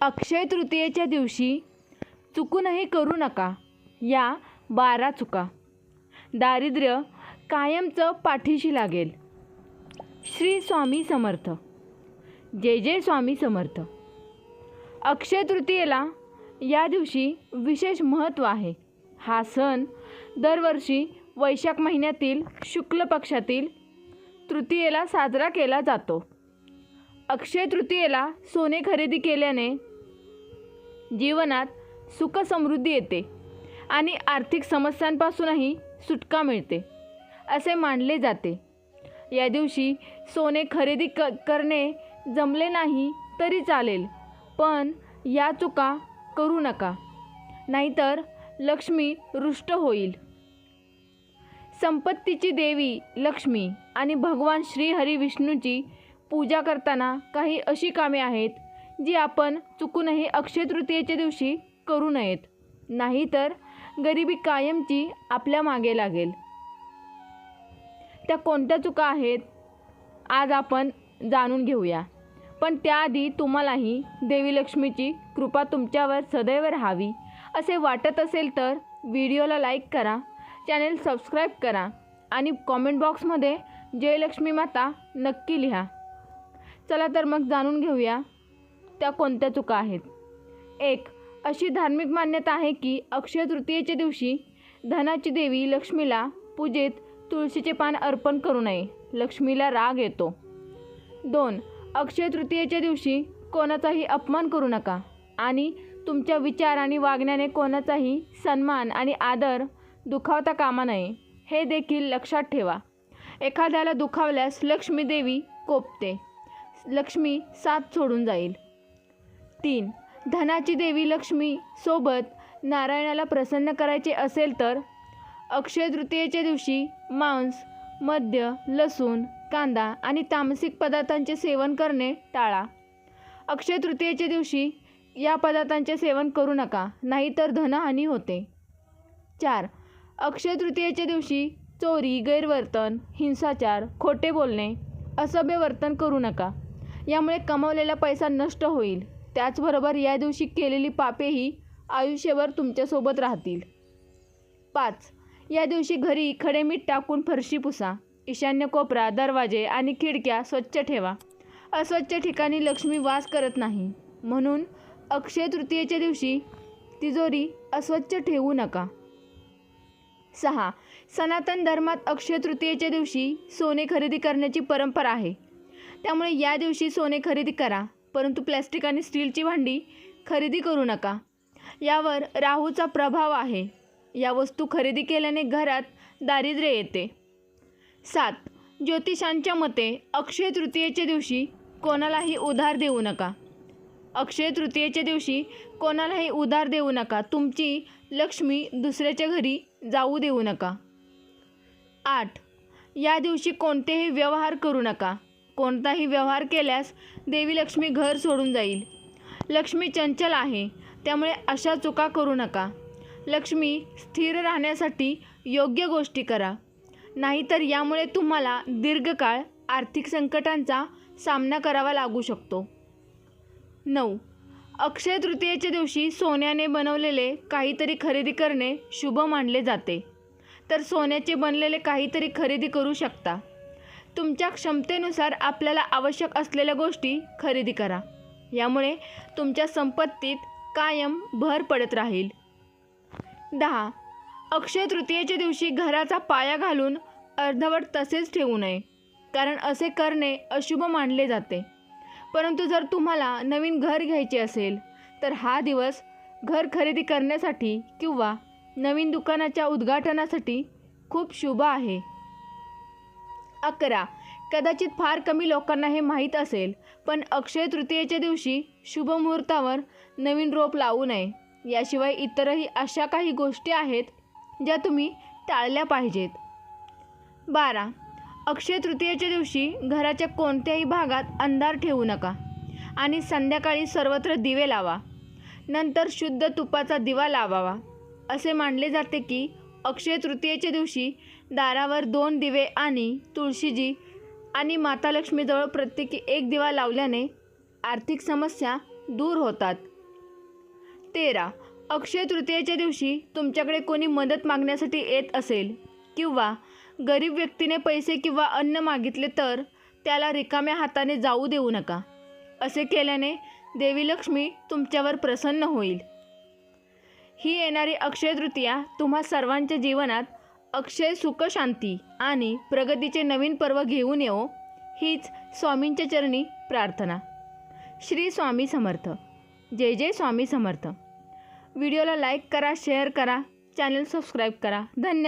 अक्षय तृतीयेच्या दिवशी चुकूनही करू नका या बारा चुका. दारिद्र्य कायमचं पाठीशी लागेल. श्री स्वामी समर्थ. जय जय स्वामी समर्थ. अक्षय तृतीयेला या दिवशी विशेष महत्त्व आहे. हा सण दरवर्षी वैशाख महिन्यातील शुक्ल पक्षातील तृतीयेला साजरा केला जातो. अक्षय तृतीयेला सोने खरेदी केल्याने जीवनात सुख समृद्धी येते आणि आर्थिक समस्यांपासूनही सुटका मिळते असे मानले जाते. या दिवशी सोने खरेदी क करणे जमले नाही तरी चालेल पण या चुका करू नका नाहीतर लक्ष्मी रुष्ट होईल. संपत्तीची देवी लक्ष्मी आणि भगवान श्रीहरी विष्णूची पूजा करताना काही अशी कामे आहेत जी आपण चुकूनही अक्षय तृतीयेच्या दिवशी करू नयेत. नाहीतर गरिबी कायमची आपल्या मागे लागेल. त्या कोणत्या चुका आहेत आज आपण जाणून घेऊया. पण त्याआधी तुम्हालाही देवी लक्ष्मीची कृपा तुमच्यावर सदैव राहावी. असे वाटत असेल तर व्हिडिओला लाईक करा चॅनेल सबस्क्राईब करा आणि कॉमेंट बॉक्समध्ये जयलक्ष्मी माता नक्की लिहा. चला तर मग जाणून घेऊया त्या कोणत्या चुका आहेत. एक अशी धार्मिक मान्यता आहे की अक्षय तृतीयेच्या दिवशी धनाची देवी लक्ष्मीला पूजेत तुळशीचे पान अर्पण करू नये. लक्ष्मीला राग येतो. दोन अक्षय तृतीयेच्या दिवशी कोणाचाही अपमान करू नका आणि तुमच्या विचार आणि वागण्याने कोणाचाही सन्मान आणि आदर दुखावता कामा नये. हे देखील लक्षात ठेवा. एखाद्याला दुखावल्यास लक्ष्मी देवी कोपते. लक्ष्मी साथ सोडून जाईल. तीन धनाची देवी लक्ष्मी सोबत नारायणाला प्रसन्न करायचे असेल तर? अक्षय तृतीयेच्या दिवशी मांस मद्य लसूण कांदा आणि तामसिक पदार्थांचे सेवन करणे टाळा. अक्षय तृतीयेच्या दिवशी या पदार्थांचे सेवन करू नका नाहीतर धनहानी होते. चार अक्षय तृतीयेच्या दिवशी चोरी गैरवर्तन हिंसाचार खोटे बोलणे असभ्य वर्तन करू नका. यामुळे कमावलेला पैसा नष्ट होईल. त्याचबरोबर या दिवशी केलेली पापेही आयुष्यभर तुमच्यासोबत राहतील. पाच. या दिवशी घरी खडे मीठ टाकून फरशी पुसा. ईशान्य कोपरा दरवाजे आणि खिडक्या स्वच्छ ठेवा. अस्वच्छ ठिकाणी लक्ष्मी वास करत नाही. म्हणून अक्षय तृतीयेच्या दिवशी तिजोरी अस्वच्छ ठेवू नका. सहा. सनातन धर्मात अक्षय तृतीयेच्या दिवशी सोने खरेदी करण्याची परंपरा आहे. त्यामुळे या दिवशी सोने खरेदी करा परंतु प्लॅस्टिक आणि स्टीलची भांडी खरेदी करू नका. यावर राहूचा प्रभाव आहे. या वस्तू खरेदी केल्याने घरात दारिद्र्य येते. सात. ज्योतिषांच्या मते अक्षय तृतीयेच्या दिवशी कोणालाही उधार देऊ नका. अक्षय तृतीयेच्या दिवशी कोणालाही उधार देऊ नका. तुमची लक्ष्मी दुसऱ्याच्या घरी जाऊ देऊ नका. आठ. या दिवशी कोणतेही व्यवहार करू नका. कोणताही व्यवहार केल्यास देवी लक्ष्मी घर सोडून जाईल. लक्ष्मी चंचल आहे त्यामुळे अशा चुका करू नका. लक्ष्मी स्थिर राहण्यासाठी योग्य गोष्टी करा. नाहीतर यामुळे तुम्हाला दीर्घकाळ आर्थिक संकटांचा सामना करावा लागू शकतो. नऊ. अक्षय तृतीयेच्या दिवशी सोन्याने बनवलेले काहीतरी खरेदी करणे शुभ मानले जाते. तर सोन्याचे बनलेले काहीतरी खरेदी करू शकता. तुमच्या क्षमतेनुसार आपल्याला आवश्यक असलेल्या गोष्टी खरेदी करा. यामुळे तुमच्या संपत्तीत कायम भर पडत राहील. दहा. अक्षय तृतीयेच्या दिवशी घराचा पाया घालून अर्धवट तसेच ठेवू नये कारण असे करणे अशुभ मानले जाते. परंतु जर तुम्हाला नवीन घर घ्यायचे असेल तर हा दिवस घर खरेदी करण्यासाठी किंवा नवीन दुकानाच्या उद्घाटनासाठी खूप शुभ आहे. अकरा. कदाचित फार कमी लोकांना हे माहीत असेल पण अक्षय तृतीयेच्या दिवशी शुभ मुहूर्तावर नवीन रोप लावू नये. याशिवाय इतरही अशा काही गोष्टी आहेत ज्या तुम्ही टाळल्या पाहिजेत. बारा. अक्षय तृतीयेच्या दिवशी घराच्या कोणत्याही भागात अंधार ठेवू नका आणि संध्याकाळी सर्वत्र दिवे लावा. नंतर शुद्ध तुपाचा दिवा लावावा. असे मानले जाते की अक्षय तृतीयेच्या दिवशी दारावर दोन दिवे आणि तुळशीजी आणि माता लक्ष्मीजवळ प्रत्येकी एक दिवा लावल्याने आर्थिक समस्या दूर होतात. तेरा. अक्षय तृतीयेच्या दिवशी तुमच्याकडे कोणी मदत मागण्यासाठी येत असेल किंवा गरीब व्यक्तीने पैसे किंवा अन्न मागितले तर त्याला रिकाम्या हाताने जाऊ देऊ नका. असे केल्याने देवी लक्ष्मी तुमच्यावर प्रसन्न होईल. ही येणारी अक्षय तृतीया तुम्हा सर्वांच्या जीवनात अक्षय सुखशांती आणि प्रगतीचे नवीन पर्व घेऊन येवो हीच स्वामींच्या चरणी प्रार्थना. श्री स्वामी समर्थ. जय जय स्वामी समर्थ. व्हिडिओला लाईक करा शेअर करा चॅनल सबस्क्राईब करा. धन्यवाद.